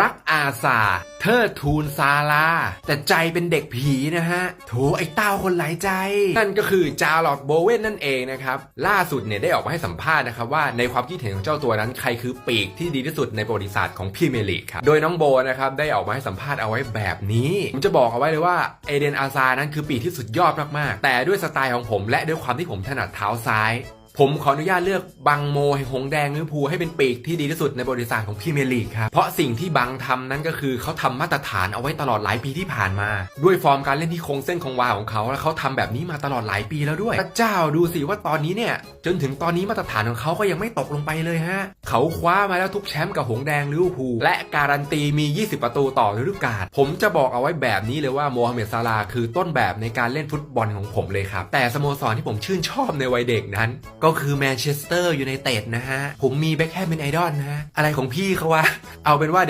รักอาซาเทิดทูนซาลา แต่ใจเป็นเด็กผีนะฮะ โถไอ้เต้าคนหลายใจ นั่นก็คือจาร์ลอตโบเวนนั่นเองนะครับ ล่าสุดเนี่ยได้ออกมาให้สัมภาษณ์นะครับว่าในความคิดเห็นของเจ้าตัวนั้นใครคือปีกที่ดีที่สุดในประวัติศาสตร์ของพรีเมียร์ลีกครับโดยน้องโบนะครับได้ออกมาให้สัมภาษณ์เอาไว้แบบนี้ ผมจะบอกเอาไว้เลยว่าเอเดนอาซานั้นคือปีกที่สุดยอดมากๆแต่ด้วยสไตล์ของผม และด้วยความที่ผมถนัดเท้าซ้าย ผมขออนุญาตเลือกบังโมหงแดงลิเวอร์พูลให้เป็นปีกที่ดีที่สุดในบริษัทของพรีเมียร์ลีกครับ เพราะสิ่งที่บังทำนั้นก็คือเขาทำมาตรฐานเอาไว้ตลอดหลายปีที่ผ่านมา ด้วยฟอร์มการเล่นที่คงเส้นคงวาของเขาแล้วเขาทำแบบนี้มาตลอดหลายปีแล้วด้วยพระเจ้าดูสิว่าตอนนี้เนี่ยจนถึงตอนนี้มาตรฐานของเขาก็ยังไม่ตกลงไปเลยฮะ เขาคว้ามาแล้วทุกแชมป์กับหงแดงลิเวอร์พูลและการันตีมี 20 ประตูต่อฤดูกาลผมจะบอกเอาไว้แบบนี้เลยว่าโมฮัมเหม็ดซาลาคือต้นแบบในการเล่นฟุตบอลของผมเลยครับ แต่สโมสรที่ผมชื่นชอบในวัยเด็กนั้น ก็คือแมนเชสเตอร์ยูไนเต็ดนะฮะ ผมมีแบ็คแฮมเป็นไอดอลนะฮะ อะไรของพี่เขาวะเอาเป็นว่า